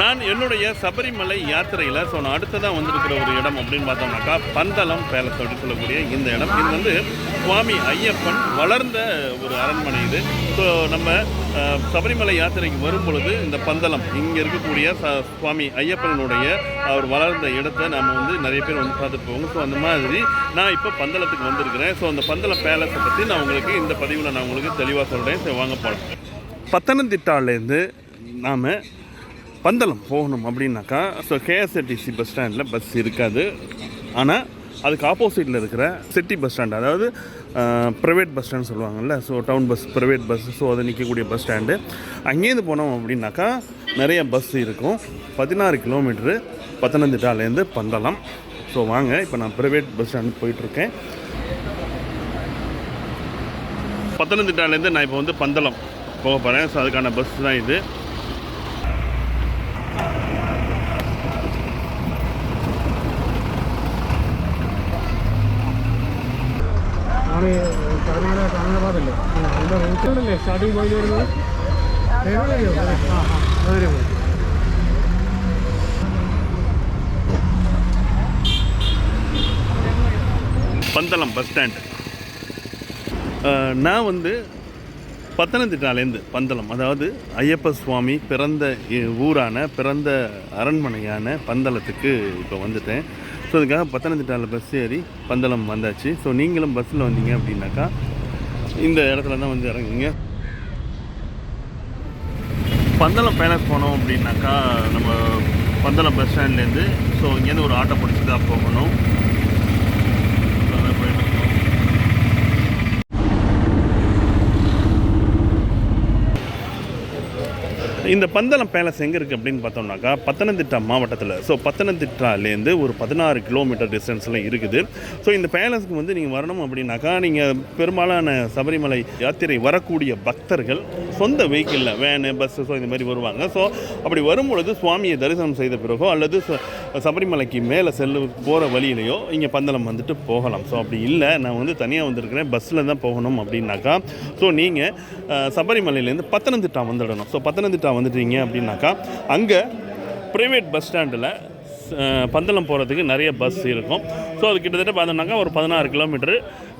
நான் என்னுடைய சபரிமலை யாத்திரையில் ஸோ நான் அடுத்ததாக வந்திருக்கிற ஒரு இடம் அப்படின்னு பார்த்தோம்னாக்கா பந்தளம் பேலஸ் அப்படின்னு சொல்லக்கூடிய இந்த இடம். இது வந்து சுவாமி ஐயப்பன் வளர்ந்த ஒரு அரண்மனை இது. ஸோ நம்ம சபரிமலை யாத்திரைக்கு வரும் பொழுது இந்த பந்தளம் இங்கே இருக்கக்கூடிய ச சுவாமி ஐயப்பனுடைய அவர் வளர்ந்த இடத்தை நாம் வந்து நிறைய பேர் வந்து பார்த்துட்டு போவோம். ஸோ அந்த மாதிரி நான் இப்போ பந்தளத்துக்கு வந்திருக்கிறேன். ஸோ அந்த பந்தளம் பேலஸை பற்றி நான் உங்களுக்கு இந்த பதிவில் நான் உங்களுக்கு தெளிவாக சொல்கிறேன் ஸோ வாங்க போகலாம் பத்தனந்திட்டாலேருந்து நாம் பந்தளம் போகணும் அப்படின்னாக்கா ஸோ கேஎஸ்ஆர்டிசி பஸ் ஸ்டாண்டில் பஸ் இருக்காது. ஆனால் அதுக்கு ஆப்போசிட்டில் இருக்கிற சிட்டி பஸ் ஸ்டாண்ட் அதாவது ப்ரைவேட் பஸ் ஸ்டாண்ட் சொல்லுவாங்கள்ல so town bus private bus so அது நிற்கக்கூடிய பஸ் ஸ்டாண்டு அங்கேருந்து போனோம் அப்படின்னாக்கா நிறைய பஸ் இருக்கும். பதினாறு கிலோமீட்ரு பத்தனந்திட்டாலேருந்து பந்தளம் ஸோ வாங்க இப்போ நான் ப்ரைவேட் பஸ் ஸ்டாண்ட் போயிட்டுருக்கேன். பத்தனந்திட்டாலேருந்து நான் இப்போ வந்து பந்தளம் போக போகிறேன் ஸோ அதுக்கான பஸ் தான் இது. ആണ് കർണാടക കർണാടകല്ലേ അതിൻ്റെ റൂട്ടല്ലേ സ്റ്റാർട്ടിങ് പോയി വരുന്നത് ദേവാലയോ ആ ആ അതിലെ പോയി பந்தளம் பஸ் ஸ்டாண்ட் நான் வந்து பத்தனந்திட்டாலேருந்து பந்தளம் அதாவது ஐயப்ப சுவாமி பிறந்த இ- ஊரான பிறந்த அரண்மனையான பந்தளத்துக்கு இப்போ வந்துட்டேன் ஸோ அதுக்காக பத்தனந்திட்டாவில் பஸ் ஏறி பந்தளம் வந்தாச்சு. ஸோ நீங்களும் பஸ்ஸில் வந்தீங்க அப்படின்னாக்கா இந்த இடத்துல தான் வந்து இறங்குங்க பந்தளம் பேலஸ் போனோம் அப்படின்னாக்கா நம்ம பந்தளம் பஸ் ஸ்டாண்ட்லேருந்து ஸோ இங்கேருந்து ஒரு ஆட்டோ பிடிச்சி தான் போகணும் So, அதான் போயிட்டு இருக்கோம். இந்த பந்தளம் பேலஸ் எங்கே இருக்குது அப்படின்னு பார்த்தோம்னாக்கா பத்தனந்திட்டா மாவட்டத்தில். ஸோ பத்தனந்திட்டாலேருந்து ஒரு பதினாறு கிலோமீட்டர் டிஸ்டன்ஸில் இருக்குது. ஸோ இந்த பேலஸ்க்கு வந்து நீங்கள் வரணும் அப்படின்னாக்கா நீங்கள் பெரும்பாலான சபரிமலை யாத்திரை வரக்கூடிய பக்தர்கள் சொந்த வெஹிக்கிளில் வேனு பஸ்ஸு ஸோ இந்த மாதிரி வருவாங்க. ஸோ அப்படி வரும்பொழுது சுவாமியை தரிசனம் செய்த பிறகோ அல்லது ச- சபரிமலைக்கு மேலே செல்லு போகிற வழியிலையோ இங்கே பந்தளம் வந்துட்டு போகலாம். ஸோ அப்படி இல்லை. நான் வந்து தனியாக வந்திருக்கிறேன். பஸ்ஸில் தான் போகணும் அப்படின்னாக்கா ஸோ நீங்கள் சபரிமலையிலேருந்து பத்தனந்திட்டா வந்துடணும். ஸோ பத்தனந்திட்டா வந்துட்டீங்க அப்படின்னாக்கா அங்கே ப்ரைவேட் பஸ் ஸ்டாண்டில் பந்தளம் போகிறதுக்கு நிறைய பஸ் இருக்கும். ஸோ அது கிட்டத்தட்ட பார்த்தோம்னாக்கா ஒரு பதினாறு கிலோமீட்டர்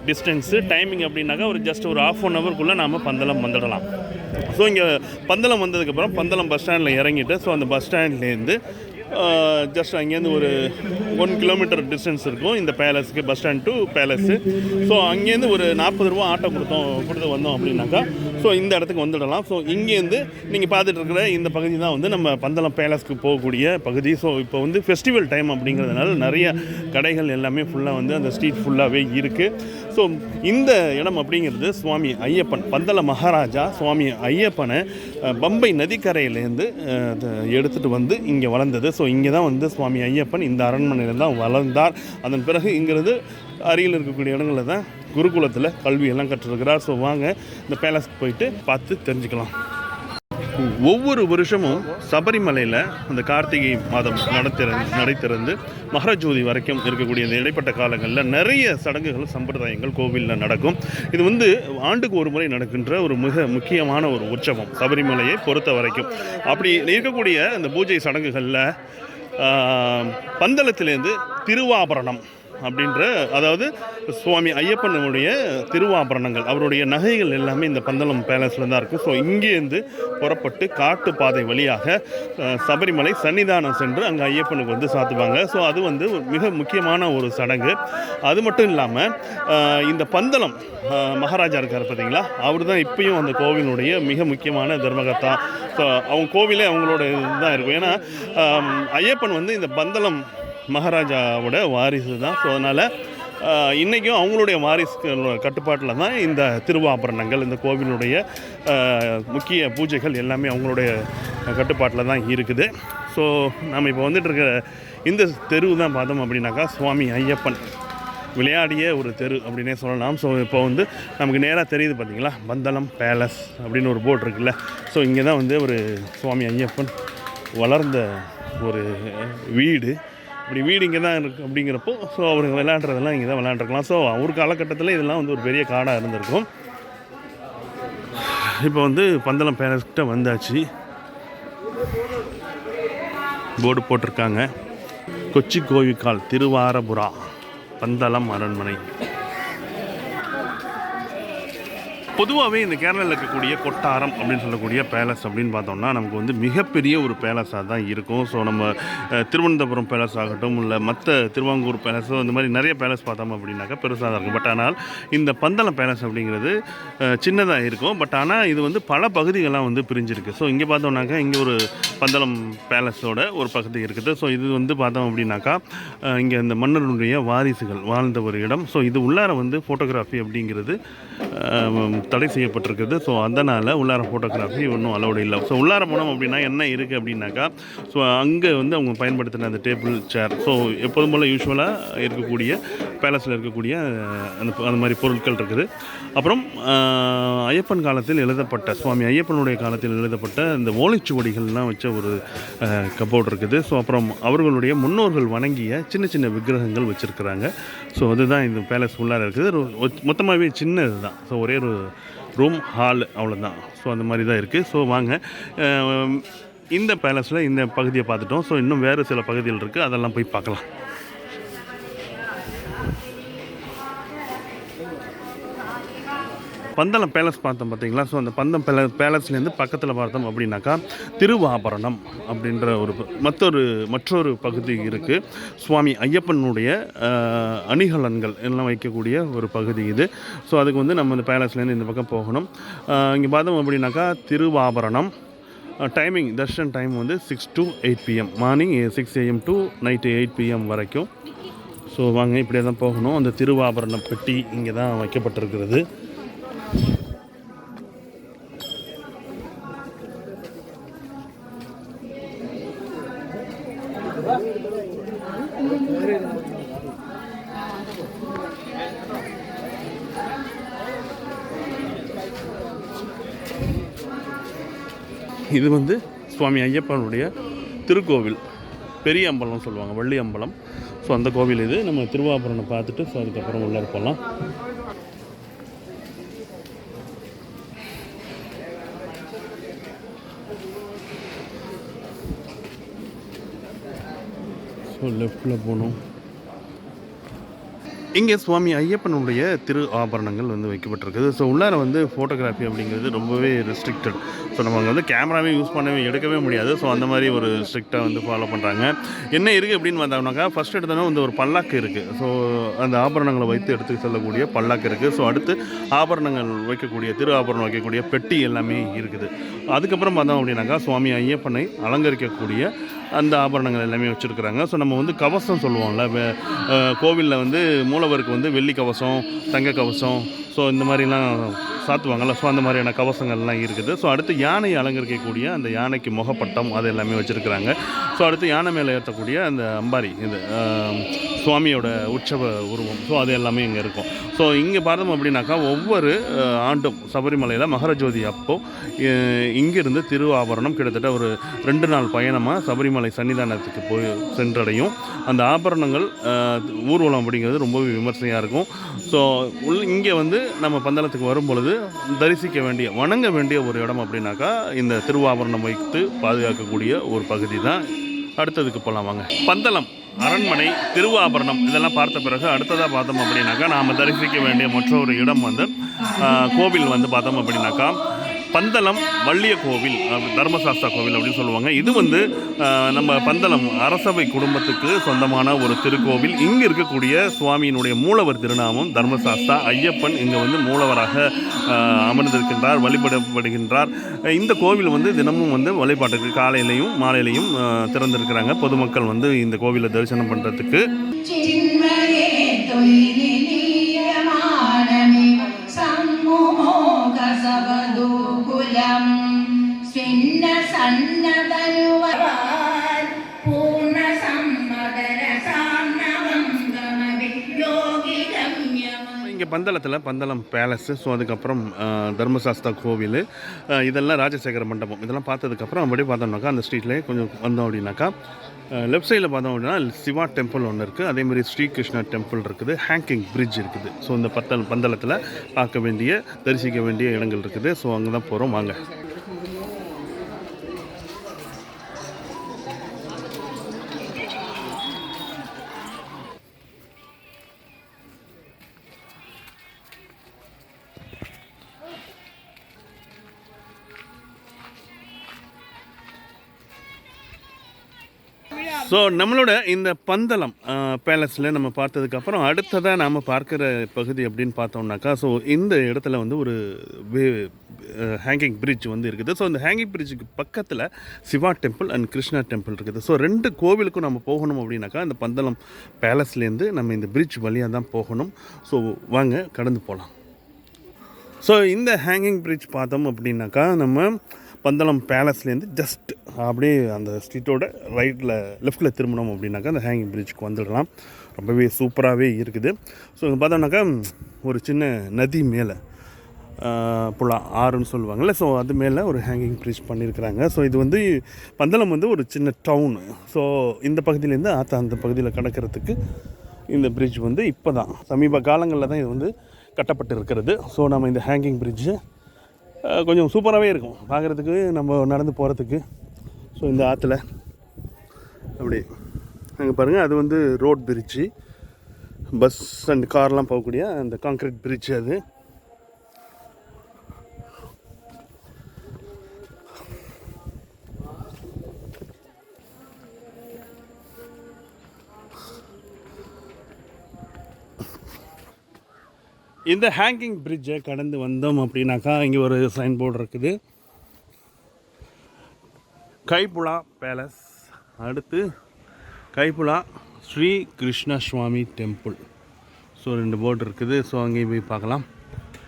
டிஸ்டன்ஸு டைமிங் அப்படின்னாக்கா ஒரு ஜஸ்ட் ஒரு ஆஃப் அன் ஹவருக்குள்ளே நாம் பந்தளம் வந்துடலாம். ஸோ இங்கே பந்தளம் வந்ததுக்கப்புறம் பந்தளம் பஸ் ஸ்டாண்டில் இறங்கிட்டு ஸோ அந்த பஸ் ஸ்டாண்ட்லேருந்து ஜஸ்ட் அங்கேருந்து ஒரு ஒன் கிலோமீட்டர் டிஸ்டன்ஸ் இருக்கும். இந்த பேலஸுக்கு bus stand to palace so அங்கேருந்து ஒரு நாற்பது ரூபா ஆட்டோ கொடுத்தோம் கொடுத்து வந்தோம் அப்படின்னாக்கா ஸோ இந்த இடத்துக்கு வந்துடலாம். ஸோ இங்கேருந்து நீங்கள் பார்த்துட்டு இருக்கிற இந்த பகுதி தான் வந்து நம்ம பந்தளம் பேலஸ்க்கு போகக்கூடிய பகுதி. ஸோ இப்போ வந்து ஃபெஸ்டிவல் டைம் அப்படிங்கிறதுனால நிறைய கடைகள் எல்லாமே ஃபுல்லாக வந்து அந்த ஸ்ட்ரீட் ஃபுல்லாகவே இருக்குது ஸோ இந்த இடம் அப்படிங்கிறது சுவாமி ஐயப்பன் பந்தள மகாராஜா சுவாமி ஐயப்பனை பம்பை நதிக்கரையிலேருந்து எடுத்துகிட்டு வந்து இங்கே வளர்ந்தது. ஸோ இங்கே தான் வந்து சுவாமி ஐயப்பன் இந்த அரண்மனையில் தான் வளர்ந்தார். அதன் பிறகு இங்கிறது அருகில் இருக்கக்கூடிய இடங்களில் தான் குருகுலத்தில் கல்வியெல்லாம் கற்றுருக்கிறார். ஸோ வாங்க இந்த பேலஸ்க்கு போயிட்டு பார்த்து தெரிஞ்சுக்கலாம். ஒவ்வொரு வருஷமும் சபரிமலையில் அந்த கார்த்திகை மாதம் நடத்திற நடைத்திறந்து மகரஜோதி வரைக்கும் இருக்கக்கூடிய இந்த இடைப்பட்ட காலங்களில் நிறைய சடங்குகள் சம்பிரதாயங்கள் கோவிலில் நடக்கும். இது வந்து ஆண்டுக்கு ஒரு முறை நடக்கின்ற ஒரு மிக முக்கியமான ஒரு உற்சவம் சபரிமலையை பொறுத்த வரைக்கும். அப்படி இருக்கக்கூடிய இந்த பூஜை சடங்குகளில் பந்தளத்திலேருந்து திருவாபரணம். அப்படின்ற அதாவது சுவாமி ஐயப்பனுடைய திருவாபரணங்கள் அவருடைய நகைகள் எல்லாமே இந்த பந்தளம் பேலஸில் தான் இருக்கும். ஸோ இங்கேருந்து புறப்பட்டு காட்டு பாதை வழியாக சபரிமலை சன்னிதானம் சென்று அங்கே ஐயப்பனுக்கு வந்து சாத்துவாங்க. ஸோ அது வந்து மிக முக்கியமான ஒரு சடங்கு. அது மட்டும் இல்லாமல் இந்த பந்தளம் மகாராஜா இருக்கார் பார்த்தீங்களா அவர் தான் இப்பயும் அந்த கோவிலுடைய மிக முக்கியமான தர்மகர்த்தா. ஸோ அவங்க கோவிலே அவங்களோட இதுதான் இருக்கும். ஏன்னா ஐயப்பன் வந்து இந்த பந்தளம் மகாராஜாவோட வாரிசு தான். ஸோ அதனால் இன்றைக்கும் அவங்களுடைய வாரிசு கட்டுப்பாட்டில் தான் இந்த திருவாபரணங்கள் இந்த கோவிலுடைய முக்கிய பூஜைகள் எல்லாமே அவங்களுடைய கட்டுப்பாட்டில் தான் இருக்குது. ஸோ நம்ம இப்போ வந்துட்டுருக்க இந்த தெரு தான் பார்த்தோம் அப்படின்னாக்கா சுவாமி ஐயப்பன் விளையாடிய ஒரு தெரு அப்படின்னே சொல்லலாம். ஸோ இப்போ வந்து நமக்கு நேராக தெரியுது பார்த்தீங்களா பந்தளம் பேலஸ் அப்படின்னு ஒரு போட் இருக்குல்ல. ஸோ இங்கே தான் வந்து ஒரு சுவாமி ஐயப்பன் வளர்ந்த ஒரு வீடு. இப்படி வீடு இங்கே தான் இருக்குது அப்படிங்கிறப்போ ஸோ அவருக்கு விளையாடுறதெல்லாம் இங்கே தான் விளையாண்டுருக்கலாம். ஸோ அவர் காலகட்டத்தில் இதெல்லாம் வந்து ஒரு பெரிய காடாக இருந்திருக்கும். இப்போ வந்து பந்தளம் பேலஸ்கிட்ட வந்தாச்சு. போர்டு போட்டிருக்காங்க. கொச்சி கோவிக்கால் திருவாரபுரா பந்தளம் அரண்மனை. பொதுவாகவே இந்த கேரளாவில் இருக்கக்கூடிய கொட்டாரம் அப்படின்னு சொல்லக்கூடிய பேலஸ் அப்படின்னு பார்த்தோம்னா நமக்கு வந்து மிகப்பெரிய ஒரு பேலஸாக தான் இருக்கும். ஸோ நம்ம திருவனந்தபுரம் பேலஸ் ஆகட்டும் இல்லை மற்ற திருவாங்கூர் பேலஸோ இந்த மாதிரி நிறைய பேலஸ் பார்த்தோம் அப்படின்னாக்கா பெருசாக தான் இருக்கும். பட் ஆனால் இந்த பந்தளம் பேலஸ் அப்படிங்கிறது சின்னதாக இருக்கும். பட் ஆனால் இது வந்து பல பகுதிகளெலாம் வந்து பிரிஞ்சிருக்கு. ஸோ இங்கே பார்த்தோம்னாக்கா இங்கே ஒரு பந்தளம் பேலஸோட ஒரு பகுதி இருக்குது. ஸோ இது வந்து பார்த்தோம் அப்படின்னாக்கா இங்கே இந்த மன்னருடைய வாரிசுகள் வாழ்ந்த ஒரு இடம். ஸோ இது உள்ளார வந்து ஃபோட்டோகிராஃபி அப்படிங்கிறது தடை செய்யப்பட்டிருக்குது. ஸோ அதனால் உள்ளார ஃபோட்டோகிராஃபி ஒன்றும் அலௌடு இல்லை. ஸோ உள்ளார போனோம் அப்படின்னா என்ன இருக்குது அப்படின்னாக்கா ஸோ அங்கே வந்து அவங்க பயன்படுத்தின அந்த டேபிள் சேர் ஸோ எப்போதும் போல் யூஸ்வலாக இருக்கக்கூடிய பேலஸில் இருக்கக்கூடிய அந்த அந்த மாதிரி பொருட்கள் இருக்குது. அப்புறம் ஐயப்பன் காலத்தில் எழுதப்பட்ட சுவாமி ஐயப்பனுடைய காலத்தில் எழுதப்பட்ட இந்த ஓலைச்சுவடிகள்லாம் வச்ச ஒரு கபோர்டு இருக்குது. ஸோ அப்புறம் அவர்களுடைய முன்னோர்கள் வணங்கிய சின்ன சின்ன விக்கிரகங்கள் வச்சுருக்கிறாங்க. ஸோ அதுதான் இந்த பேலஸ் உள்ளார இருக்குது. மொத்தமாகவே சின்னது தான் ஸோ ஒரே ஒரு ரூம் ஹால் அவ்வளோதான் ஸோ அந்த மாதிரி தான் இருக்குது ஸோ வாங்க இந்த பேலஸில் இந்த பகுதியை பார்த்துட்டோம். ஸோ இன்னும் வேறு சில பகுதிகள் இருக்குது அதெல்லாம் போய் பார்க்கலாம். பந்தளம் பேலஸ் பார்த்தோம் பார்த்தீங்களா? ஸோ அந்த பந்தம் பேல பேலஸ்லேருந்து பக்கத்தில் பார்த்தோம் அப்படின்னாக்கா திருவாபரணம் அப்படின்ற ஒரு மற்றொரு மற்றொரு பகுதி இருக்குது சுவாமி ஐயப்பனுடைய அணிகலன்கள் எல்லாம் வைக்கக்கூடிய ஒரு பகுதி இது. ஸோ அதுக்கு வந்து நம்ம இந்த பேலஸ்லேருந்து இந்த பக்கம் போகணும். இங்கே பார்த்தோம் அப்படின்னாக்கா திருவாபரணம். டைமிங் தர்ஷன் டைம் வந்து six to eight PM morning six AM to night eight PM வரைக்கும். ஸோ வாங்க இப்படியே தான் போகணும். அந்த திருவாபரண பெட்டி இங்கே தான் வைக்கப்பட்டிருக்கிறது. இது வந்து சுவாமி ஐயப்பனுடைய திருக்கோவில். பெரிய அம்பலம் சொல்லுவாங்க வள்ளி அம்பலம். ஸோ அந்த கோவில் இது. நம்ம திருவாபுரனை பார்த்துட்டு ஸோ அதுக்கப்புறம் உள்ளே போகலாம். ஸோ லெஃப்டில் போகணும். இங்கே சுவாமி ஐயப்பனுடைய திரு ஆபரணங்கள் வந்து வைக்கப்பட்டிருக்குது. ஸோ உள்ளார வந்து ஃபோட்டோகிராஃபி அப்படிங்கிறது ரொம்பவே ரெஸ்ட்ரிக்டட் ஸோ நம்ம அங்கே வந்து கேமராவே யூஸ் பண்ணவே எடுக்கவே முடியாது. ஸோ அந்த மாதிரி ஒரு ஸ்ட்ரிக்டாக வந்து ஃபாலோ பண்ணுறாங்க என்ன இருக்குது அப்படின்னு பார்த்தோம்னாக்கா ஃபஸ்ட் எடுத்தோன்னா வந்து ஒரு பல்லாக்கு இருக்குது ஸோ அந்த ஆபரணங்களை வைத்து எடுத்து செல்லக்கூடிய பல்லாக்கு இருக்குது ஸோ அடுத்து ஆபரணங்கள் வைக்கக்கூடிய திரு ஆபரணம் வைக்கக்கூடிய பெட்டி எல்லாமே இருக்குது. அதுக்கப்புறம் பார்த்தோம் அப்படின்னாக்கா சுவாமி ஐயப்பனை அலங்கரிக்கக்கூடிய அந்த ஆபரணங்கள் எல்லாமே வச்சுருக்குறாங்க. ஸோ நம்ம வந்து கவசம் சொல்லுவோம்ல கோவிலில் வந்து மூலவருக்கு வந்து வெள்ளி கவசம் தங்க கவசம் ஸோ இந்த மாதிரிலாம் சாத்துவாங்கள்ல ஸோ அந்த மாதிரியான கவசங்கள்லாம் இருக்குது. ஸோ அடுத்து யானை அலங்கரிக்கக்கூடிய அந்த யானைக்கு முகப்பட்டம் அது எல்லாமே வச்சுருக்குறாங்க. ஸோ அடுத்து யானை மேலே ஏற்றக்கூடிய அந்த அம்பாரி இது சுவாமியோட உற்சவ உருவம். ஸோ அது எல்லாமே இங்கே இருக்கும். ஸோ இங்கே பார்த்தோம் அப்படின்னாக்கா ஒவ்வொரு ஆண்டும் சபரிமலையில் மகரஜோதி அப்போ இங்கிருந்து திருவாபரணம் கிட்டத்தட்ட ஒரு ரெண்டு நாள் பயணமாக சபரிமலை சன்னிதானத்துக்கு போய் சென்றடையும். அந்த ஆபரணங்கள் ஊர்வலம் அப்படிங்கிறது ரொம்பவே விமர்சையாக இருக்கும். ஸோ உள் இங்கே வந்து நம்ம பந்தளத்துக்கு வரும் பொழுது தரிசிக்க வேண்டிய வணங்க வேண்டிய ஒரு இடம் அப்படின்னாக்கா இந்த திருவாபரணம் வைத்து பாதுகாக்கக்கூடிய ஒரு பகுதி தான். அடுத்ததுக்கு போகலாம் வாங்க. பந்தளம் அரண்மனை திருவாபரணம் இதெல்லாம் பார்த்த பிறகு அடுத்ததாக பார்த்தோம் அப்படின்னாக்கா நாம் தரிசிக்க வேண்டிய மற்றொரு இடம் வந்து கோவில் வந்து பார்த்தோம் அப்படின்னாக்கா பந்தளம் வள்ளிய கோவில் தர்மசாஸ்தா கோவில் அப்படின்னு சொல்லுவாங்க. இது வந்து நம்ம பந்தளம் அரசவை குடும்பத்துக்கு சொந்தமான ஒரு திருக்கோவில். இங்கே இருக்கக்கூடிய சுவாமியினுடைய மூலவர் திருநாமம் தர்மசாஸ்தா. ஐயப்பன் இங்கே வந்து மூலவராக அமர்ந்திருக்கின்றார் வழிபடப்படுகின்றார். இந்த கோவில் வந்து தினமும் வந்து வழிபாட்டுக்கு காலையிலையும் மாலையிலையும் திறந்திருக்கிறாங்க. பொதுமக்கள் வந்து இந்த கோவிலை தரிசனம் பண்ணுறதுக்கு தொழிலினியமானமே இங்கே பந்தளத்தில் பந்தளம் பேலஸு ஸோ அதுக்கப்புறம் தர்மசாஸ்தா கோவில் இதெல்லாம் ராஜசேகர மண்டபம். இதெல்லாம் பார்த்ததுக்கப்புறம் அப்படியே பார்த்தோம்னாக்கா அந்த ஸ்ட்ரீட்லேயே கொஞ்சம் வந்தோம் அப்படின்னாக்கா லெஃப்ட் சைடில் பார்த்தோம் அப்படின்னா சிவா டெம்பிள் ஒன்று இருக்குது அதேமாதிரி ஸ்ரீகிருஷ்ணா டெம்பிள் இருக்குது ஹேங்கிங் பிரிட்ஜ் இருக்குது. ஸோ இந்த பத்தல் பந்தளத்தில் பார்க்க வேண்டிய தரிசிக்க வேண்டிய இடங்கள் இருக்குது. ஸோ அங்கே தான் போகிறோம் வாங்க. ஸோ நம்மளோட இந்த பந்தளம் பேலஸில் நம்ம பார்த்ததுக்கப்புறம் அடுத்ததாக நாம் பார்க்குற பகுதி அப்படின்னு பார்த்தோம்னாக்கா ஸோ இந்த இடத்துல வந்து ஒரு ஹேங்கிங் பிரிட்ஜ் வந்து இருக்குது. ஸோ இந்த ஹேங்கிங் பிரிட்ஜுக்கு பக்கத்தில் Shiva temple and Krishna temple இருக்குது. ஸோ ரெண்டு கோவிலுக்கும் நம்ம போகணும் அப்படின்னாக்கா இந்த பந்தளம் பேலஸ்லேருந்து நம்ம இந்த பிரிட்ஜ் வழியாக தான் போகணும். ஸோ வாங்க கடந்து போகலாம் ஸோ இந்த ஹேங்கிங் பிரிட்ஜ் பார்த்தோம் அப்படின்னாக்கா நம்ம பந்தளம் பேலஸ்லேருந்து ஜஸ்ட் அப்படியே அந்த ஸ்ட்ரீட்டோட ரைட்டில் லெஃப்ட்டில் திரும்பணும் அப்படின்னாக்கா அந்த ஹேங்கிங் பிரிட்ஜுக்கு வந்துடலாம். ரொம்பவே சூப்பராகவே இருக்குது. ஸோ இங்கே பார்த்தோம்னாக்கா ஒரு சின்ன நதி மேலே புலா ஆறுன்னு சொல்லுவாங்கள்ல ஸோ அது மேலே ஒரு ஹேங்கிங் பிரிட்ஜ் பண்ணியிருக்கிறாங்க ஸோ இது வந்து பந்தளம் வந்து ஒரு சின்ன டவுனு ஸோ இந்த பகுதியிலேருந்து ஆத்தா அந்த பகுதியில் கடக்கிறதுக்கு இந்த பிரிட்ஜ் வந்து இப்போ தான் சமீப காலங்களில் தான் இது வந்து கட்டப்பட்டு இருக்கிறது ஸோ நம்ம இந்த ஹேங்கிங் பிரிட்ஜு கொஞ்சம் சூப்பராகவே இருக்கும். பார்க்குறதுக்கு நம்ம நடந்து போகிறதுக்கு ஸோ இந்த ஆற்றுல அப்படி. அங்கே பாருங்கள் அது வந்து ரோட் பிரிட்ஜு பஸ் அண்ட் கார்லாம் போகக்கூடிய அந்த கான்க்ரீட் பிரிட்ஜ் அது. இந்த ஹேங்கிங் பிரிட்ஜை கடந்து வந்தோம் அப்படின்னாக்கா இங்கே ஒரு சைன் போர்டு இருக்குது. கைப்புலா பேலஸ் அடுத்து கைப்புலா ஸ்ரீ கிருஷ்ண சுவாமி டெம்பிள் ஸோ ரெண்டு போர்டு இருக்குது. ஸோ அங்கேயும் போய் பார்க்கலாம்.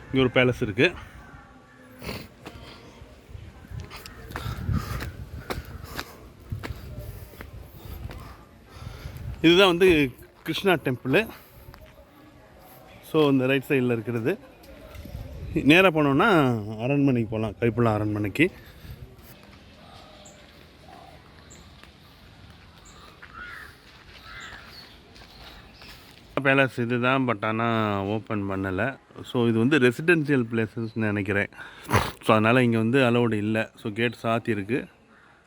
இங்கே ஒரு பேலஸ் இருக்குது இதுதான் வந்து கிருஷ்ணா டெம்பிள் ஸோ இந்த ரைட் சைடில் இருக்கிறது. நேராக போனோன்னா அரண்மனைக்கு போகலாம் கைப்புள்ள அரண்மனைக்கு. பேலஸ் இது தான் பட் ஆனால் ஓப்பன் பண்ணலை. ஸோ இது வந்து ரெசிடென்சியல் பிளேசஸ்னு நினைக்கிறேன். ஸோ அதனால் இங்கே வந்து அலோடு இல்லை. ஸோ கேட் சாத்தியிருக்கு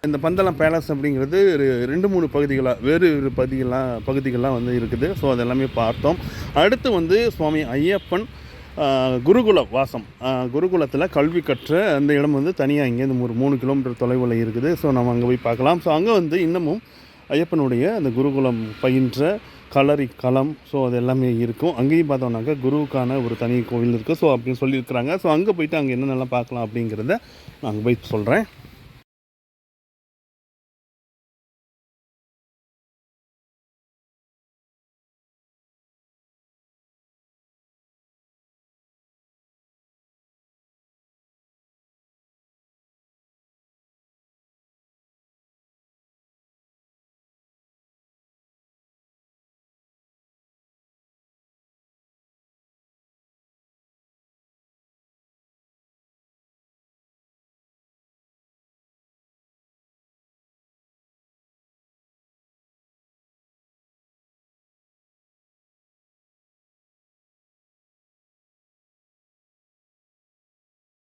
இந்த பந்தளம் பேலஸ் அப்படிங்கிறது ஒரு ரெண்டு மூணு பகுதிகளாக வேறு வேறு பகுதிகளாக பகுதிகள்லாம் வந்து இருக்குது. ஸோ அதெல்லாமே பார்த்தோம். அடுத்து வந்து சுவாமி ஐயப்பன் குருகுல வாசம். குருகுலத்தில் கல்வி கற்ற அந்த இடம் வந்து தனியாக இங்கேருந்து ஒரு மூணு கிலோமீட்டர் தொலைவில் இருக்குது. ஸோ நம்ம அங்கே போய் பார்க்கலாம். ஸோ அங்கே வந்து இன்னமும் ஐயப்பனுடைய அந்த குருகுலம் பயின்ற களரி களம் ஸோ அது எல்லாமே இருக்கும். அங்கேயும் பார்த்தோம்னாக்கா குருவுக்கான ஒரு தனி கோவில் இருக்குது ஸோ அப்படின்னு சொல்லியிருக்கிறாங்க. ஸோ அங்கே போயிட்டு அங்கே என்னென்னலாம் பார்க்கலாம் அப்படிங்கிறத நான் அங்கே போய் சொல்கிறேன்